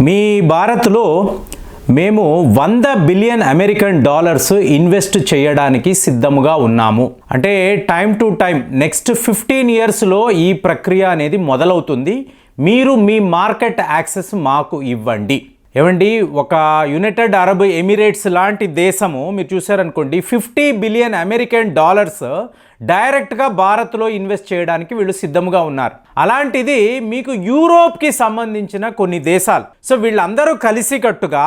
మీ భారత్లో మేము వంద బిలియన్ అమెరికన్ డాలర్స్ ఇన్వెస్ట్ చేయడానికి సిద్ధముగా ఉన్నాము. అంటే time to time next fifteen ఇయర్స్లో ఈ ప్రక్రియ అనేది మొదలవుతుంది. మీరు మీ మార్కెట్ యాక్సెస్ మాకు ఇవ్వండి. ఏమండి ఒక యునైటెడ్ అరబ్ ఎమిరేట్స్ లాంటి దేశము మీరు చూసారనుకోండి ఫిఫ్టీ బిలియన్ అమెరికన్ డాలర్స్ డైరెక్ట్గా భారత్లో ఇన్వెస్ట్ చేయడానికి వీళ్ళు సిద్ధంగా ఉన్నారు. అలాంటిది మీకు యూరోప్కి సంబంధించిన కొన్ని దేశాలు. సో వీళ్ళందరూ కలిసికట్టుగా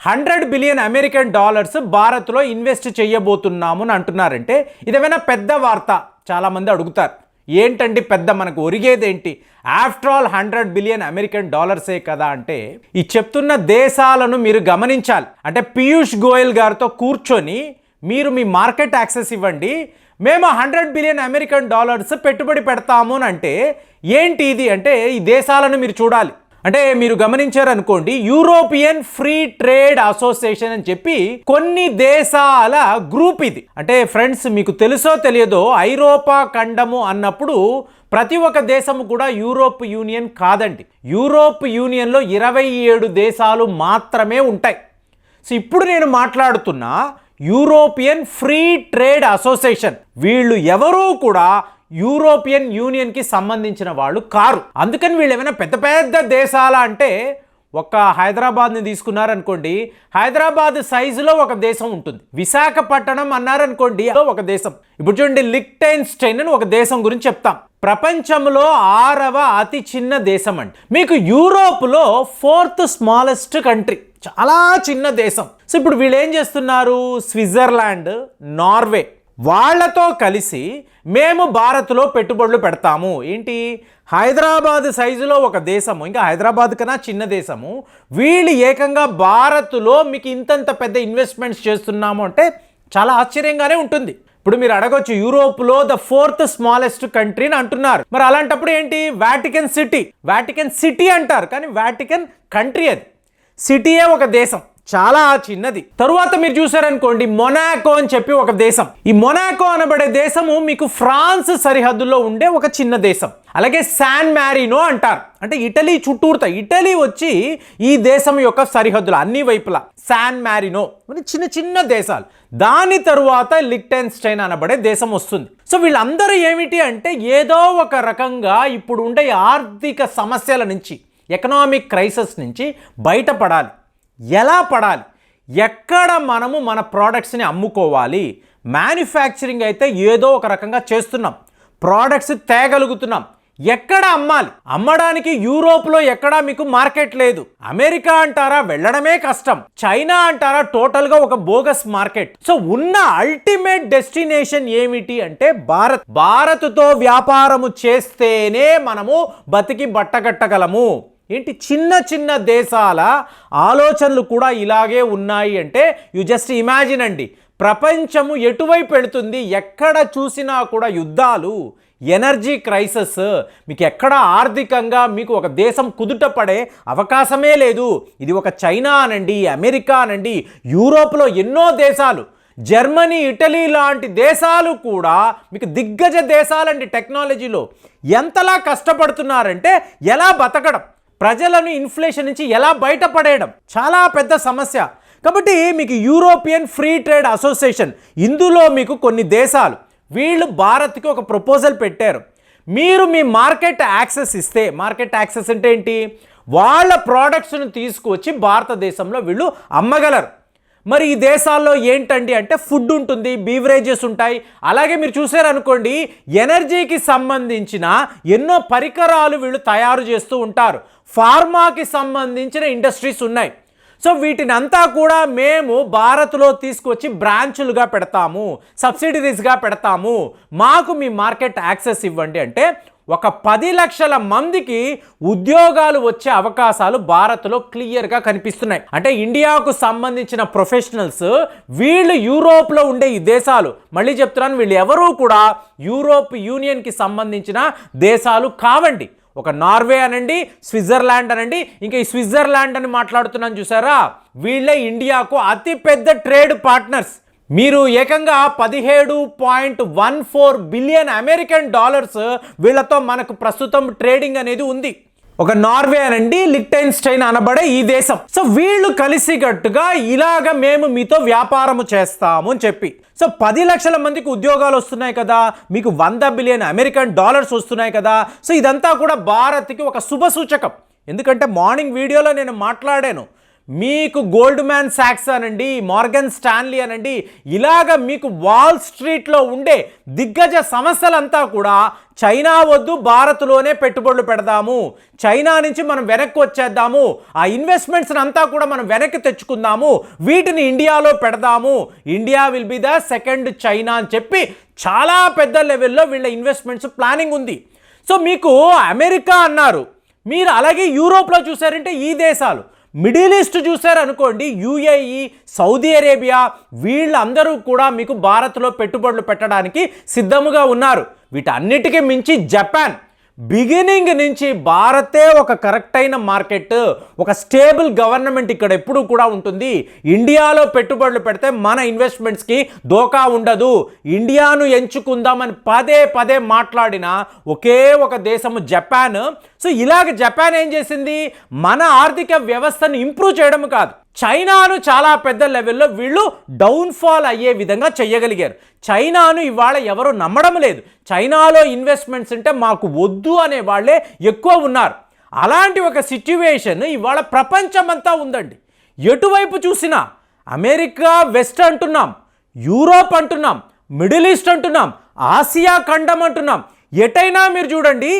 హండ్రెడ్ బిలియన్ అమెరికన్ డాలర్స్ భారత్లో ఇన్వెస్ట్ చేయబోతున్నాము అని అంటున్నారంటే ఇదేమైనా పెద్ద వార్త? చాలామంది అడుగుతారు. ఏంటండి పెద్ద మనకు ఒరిగేదేంటి? After all hundred billion American డాలర్సే కదా అంటే ఈ చెప్తున్న దేశాలను మీరు గమనించాలి. అంటే పీయూష్ గోయల్ గారితో కూర్చొని మీరు మీ మార్కెట్ యాక్సెస్ ఇవ్వండి. మేము హండ్రెడ్ బిలియన్ అమెరికన్ డాలర్స్ పెట్టుబడి పెడతాము అని అంటే ఏంటి ఇది? అంటే ఈ దేశాలను మీరు చూడాలి. అంటే మీరు గమనించారనుకోండి యూరోపియన్ ఫ్రీ ట్రేడ్ అసోసియేషన్ అని చెప్పి కొన్ని దేశాల గ్రూప్ ఇది. అంటే ఫ్రెండ్స్ మీకు తెలుసో తెలియదో ఐరోపా ఖండము అన్నప్పుడు ప్రతి ఒక్క దేశము కూడా యూరోప్ యూనియన్ కాదండి. యూరోప్ యూనియన్లో ఇరవై ఏడు దేశాలు మాత్రమే ఉంటాయి. సో ఇప్పుడు నేను మాట్లాడుతున్న యూరోపియన్ ఫ్రీ ట్రేడ్ అసోసియేషన్. వీళ్ళు ఎవరూ కూడా యూరోపియన్ యూనియన్కి సంబంధించిన వాళ్ళు కారు. అందుకని వీళ్ళు ఏమైనా పెద్ద పెద్ద దేశాల అంటే ఒక హైదరాబాద్ని తీసుకున్నారనుకోండి హైదరాబాద్ సైజులో ఒక దేశం ఉంటుంది. విశాఖపట్నం అన్నారనుకోండి ఒక దేశం. ఇప్పుడు చూడండి లిక్టైన్ స్టైన్ అని ఒక దేశం గురించి చెప్తాం. ప్రపంచంలో ఆరవ అతి చిన్న దేశం అండి. మీకు యూరోప్లో ఫోర్త్ స్మాలెస్ట్ కంట్రీ. చాలా చిన్న దేశం. సో ఇప్పుడు వీళ్ళు ఏం చేస్తున్నారు? Switzerland Norway. వాళ్ళతో కలిసి మేము భారత్లో పెట్టుబడులు పెడతాము. ఏంటి? హైదరాబాద్ సైజులో ఒక దేశము ఇంకా హైదరాబాద్ కన్నా చిన్న దేశము. వీళ్ళు ఏకంగా భారత్లో మీకు ఇంతంత పెద్ద ఇన్వెస్ట్మెంట్స్ చేస్తున్నాము అంటే చాలా ఆశ్చర్యంగానే ఉంటుంది. ఇప్పుడు మీరు అడగొచ్చు యూరోప్లో ద ఫోర్త్ స్మాలెస్ట్ కంట్రీ అని అంటున్నారు. మరి అలాంటప్పుడు ఏంటి? వాటికన్ సిటీ వాటికన్ సిటీ అంటారు కానీ వాటికన్ కంట్రీ అది. సిటీయే ఒక దేశం. చాలా చిన్నది. తరువాత మీరు చూసారనుకోండి మొనాకో అని చెప్పి ఒక దేశం. ఈ మొనాకో అనబడే దేశము మీకు ఫ్రాన్స్ సరిహద్దులో ఉండే ఒక చిన్న దేశం. అలాగే శాన్ మ్యారినో అంటారు. అంటే ఇటలీ చుట్టూరుతా ఇటలీ వచ్చి ఈ దేశం యొక్క సరిహద్దులు అన్ని వైపులా. శాన్ మ్యారినో అంటే చిన్న చిన్న దేశాలు. దాని తరువాత లిక్టెన్స్టైన్ అనబడే దేశం వస్తుంది. సో వీళ్ళందరూ ఏమిటి అంటే ఏదో ఒక రకంగా ఇప్పుడు ఉండే ఆర్థిక సమస్యల నుంచి ఎకనామిక్ క్రైసిస్ నుంచి బయటపడాలి. ఎలా పడాలి? ఎక్కడ మనము మన ప్రోడక్ట్స్ని అమ్ముకోవాలి? మ్యానుఫ్యాక్చరింగ్ అయితే ఏదో ఒక రకంగా చేస్తున్నాం. ప్రోడక్ట్స్ తేగలుగుతున్నాం. ఎక్కడ అమ్మాలి? అమ్మడానికి యూరోప్లో ఎక్కడా మీకు మార్కెట్ లేదు. అమెరికా అంటారా వెళ్ళడమే కష్టం. చైనా అంటారా టోటల్గా ఒక బోగస్ మార్కెట్. సో ఉన్న అల్టిమేట్ డెస్టినేషన్ ఏమిటి అంటే భారత్. భారత్తో వ్యాపారము చేస్తేనే మనము బతికి బట్టగట్టగలము. ఏంటి చిన్న చిన్న దేశాల ఆలోచనలు కూడా ఇలాగే ఉన్నాయి అంటే యు జస్ట్ ఇమాజిన్ అండి ప్రపంచము ఎటువైపు పెడుతుంది ఎక్కడ చూసినా కూడా యుద్ధాలు ఎనర్జీ క్రైసిస్ మీకు ఎక్కడ ఆర్థికంగా మీకు ఒక దేశం కుదుట పడే అవకాశమే లేదు. ఇది ఒక చైనా అనండి అమెరికా అనండి యూరోప్లో ఎన్నో దేశాలు జర్మనీ ఇటలీ లాంటి దేశాలు కూడా మీకు దిగ్గజ దేశాలండి టెక్నాలజీలో. ఎంతలా కష్టపడుతున్నారంటే ఎలా బతకడం? ప్రజలను ఇన్ఫ్లేషన్ నుంచి ఎలా బయటపడేయడం? చాలా పెద్ద సమస్య. కాబట్టి మీకు యూరోపియన్ ఫ్రీ ట్రేడ్ అసోసియేషన్ ఇందులో మీకు కొన్ని దేశాలు. వీళ్ళు భారత్కి ఒక ప్రపోజల్ పెట్టారు. మీరు మీ మార్కెట్ యాక్సెస్ ఇస్తే మార్కెట్ యాక్సెస్ అంటే ఏంటి? వాళ్ళ ప్రోడక్ట్స్ను తీసుకువచ్చి భారతదేశంలో వీళ్ళు అమ్మగలరు. మరి ఈ దేశాల్లో ఏంటండి అంటే ఫుడ్ ఉంటుంది బీవరేజెస్ ఉంటాయి. అలాగే మీరు చూసారనుకోండి ఎనర్జీకి సంబంధించిన ఎన్నో పరికరాలు వీళ్ళు తయారు చేస్తూ ఉంటారు. ఫార్మాకి సంబంధించిన ఇండస్ట్రీస్ ఉన్నాయి. సో వీటిని అంతా కూడా మేము భారత్లో తీసుకొచ్చి బ్రాంచులుగా పెడతాము సబ్సిడరీస్గా పెడతాము. మాకు మీ మార్కెట్ యాక్సెస్ ఇవ్వండి అంటే ఒక పది లక్షల మందికి ఉద్యోగాలు వచ్చే అవకాశాలు భారత్లో క్లియర్గా కనిపిస్తున్నాయి. అంటే ఇండియాకు సంబంధించిన ప్రొఫెషనల్స్ వీళ్ళు యూరోప్లో ఉండే ఈ దేశాలు. మళ్ళీ చెప్తున్నాను వీళ్ళు ఎవరూ కూడా యూరోప్ యూనియన్కి సంబంధించిన దేశాలు కావండి. ఒక నార్వే అనండి స్విట్జర్లాండ్ అనండి ఇంకా ఈ స్విట్జర్లాండ్ అని మాట్లాడుతున్నాను చూసారా? వీళ్ళే ఇండియాకు అతిపెద్ద ట్రేడ్ పార్ట్నర్స్. మీరు ఏకంగా పదిహేడు point one four billion American dollars వీళ్ళతో మనకు ప్రస్తుతం ట్రేడింగ్ అనేది ఉంది. ఒక నార్వే అనండి లిక్టైన్స్టైన్ అనబడే ఈ దేశం. సో వీళ్ళు కలిసికట్టుగా ఇలాగ మేము మీతో వ్యాపారము చేస్తాము అని చెప్పి. సో పది లక్షల మందికి ఉద్యోగాలు వస్తున్నాయి కదా మీకు వంద బిలియన్ అమెరికన్ డాలర్స్ వస్తున్నాయి కదా సో ఇదంతా కూడా భారత్కి ఒక శుభ సూచకం. ఎందుకంటే మార్నింగ్ వీడియోలో నేను మాట్లాడాను మీకు గోల్డ్ మ్యాన్ సాక్స్ అనండి మార్గన్ స్టాన్లీ అనండి ఇలాగ మీకు వాల్ స్ట్రీట్లో ఉండే దిగ్గజ సమస్యలంతా కూడా చైనా వద్దు భారత్లోనే పెట్టుబడులు పెడదాము. చైనా నుంచి మనం వెనక్కి వచ్చేద్దాము. ఆ ఇన్వెస్ట్మెంట్స్ని అంతా కూడా మనం వెనక్కి తెచ్చుకుందాము. వీటిని ఇండియాలో పెడదాము. India will be the second China అని చెప్పి చాలా పెద్ద లెవెల్లో వీళ్ళ ఇన్వెస్ట్మెంట్స్ ప్లానింగ్ ఉంది. సో మీకు అమెరికా అన్నారు. మీరు అలాగే యూరోప్లో చూసారంటే ఈ దేశాలు. మిడిల్ ఈస్ట్ చూసారనుకోండి యుఏఈ సౌదీ అరేబియా వీళ్ళందరూ కూడా మీకు భారత్లో పెట్టుబడులు పెట్టడానికి సిద్ధముగా ఉన్నారు. వీటన్నిటికీ మించి జపాన్ బిగినింగ్ నుంచి భారతే ఒక కరెక్ట్ అయిన మార్కెట్ ఒక స్టేబుల్ గవర్నమెంట్ ఇక్కడ ఎప్పుడూ కూడా ఉంటుంది. ఇండియాలో పెట్టుబడులు పెడితే మన ఇన్వెస్ట్మెంట్స్కి దోకా ఉండదు. ఇండియాను ఎంచుకుందామని పదే పదే మాట్లాడిన ఒకే ఒక దేశము జపాన్. సో ఇలాగ జపాన్ ఏం చేసింది? మన ఆర్థిక వ్యవస్థను ఇంప్రూవ్ చేయడం కాదు. చైనాను చాలా పెద్ద లెవెల్లో వీళ్ళు డౌన్ఫాల్ అయ్యే విధంగా చేయగలిగారు చైనాను ఇవాళ ఎవరు నమ్మడం లేదు. చైనాలో ఇన్వెస్ట్మెంట్స్ అంటే మాకు వద్దు అనే వాళ్ళే ఎక్కువ ఉన్నారు. అలాంటి ఒక సిచ్యువేషన్ ఇవాళ ప్రపంచమంతా ఉందండి. ఎటువైపు చూసినా అమెరికా వెస్ట్ అంటున్నాం యూరోప్ అంటున్నాం మిడిల్ ఈస్ట్ అంటున్నాం ఆసియా ఖండం అంటున్నాం ఎటైనా మీరు చూడండి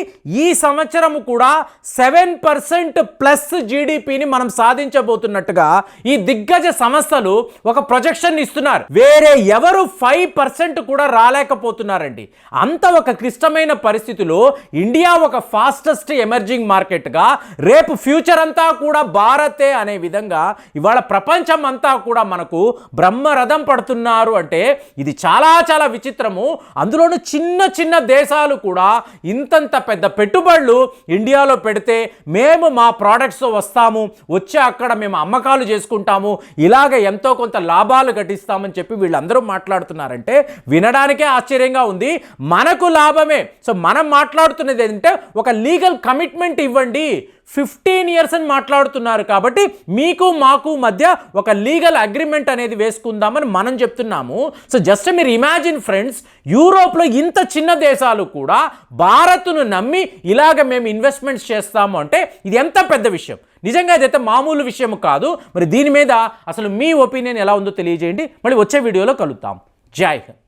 ఈ సంవత్సరం కూడా సెవెన్ పర్సెంట్ ప్లస్ జీడిపిని మనం సాధించబోతున్నట్టుగా ఈ దిగ్గజ సంస్థలు ఒక ప్రొజెక్షన్ ఇస్తున్నారు. వేరే ఎవరు ఫైవ్ పర్సెంట్ కూడా రాలేకపోతున్నారండి. అంత ఒక క్లిష్టమైన పరిస్థితిలో ఇండియా ఒక ఫాస్టెస్ట్ ఎమర్జింగ్ మార్కెట్గా రేపు ఫ్యూచర్ అంతా కూడా భారతే అనే విధంగా ఇవాళ ప్రపంచం అంతా కూడా మనకు బ్రహ్మరథం పడుతున్నారు అంటే ఇది చాలా చాలా విచిత్రము. అందులోనూ చిన్న చిన్న దేశాలు కూడా ఇంతంత పెద్ద పెట్టుబడులు ఇండియాలో పెడితే మేము మా ప్రోడక్ట్స్తో వస్తాము వచ్చి అక్కడ మేము అమ్మకాలు చేసుకుంటాము ఇలాగ ఎంతో కొంత లాభాలు గటిస్తామని చెప్పి వీళ్ళందరూ మాట్లాడుతున్నారంటే వినడానికే ఆశ్చర్యంగా ఉంది. మనకు లాభమే. సో మనం మాట్లాడుతున్నది ఏంటంటే ఒక లీగల్ కమిట్మెంట్ ఇవ్వండి. ఫిఫ్టీన్ ఇయర్స్ అని మాట్లాడుతున్నారు కాబట్టి మీకు మాకు మధ్య ఒక లీగల్ అగ్రిమెంట్ అనేది వేసుకుందామని మనం చెప్తున్నాము. సో జస్ట్ మీరు ఇమాజిన్ ఫ్రెండ్స్ యూరోప్లో ఇంత చిన్న దేశాలు కూడా భారత్ను నమ్మి ఇలాగ మేము ఇన్వెస్ట్మెంట్స్ చేస్తాము అంటే ఇది ఎంత పెద్ద విషయం. నిజంగా ఇదైతే మామూలు విషయం కాదు. మరి దీని మీద అసలు మీ ఒపీనియన్ ఎలా ఉందో తెలియజేయండి. మళ్ళీ వచ్చే వీడియోలో కలుద్దాం. జై హింద్.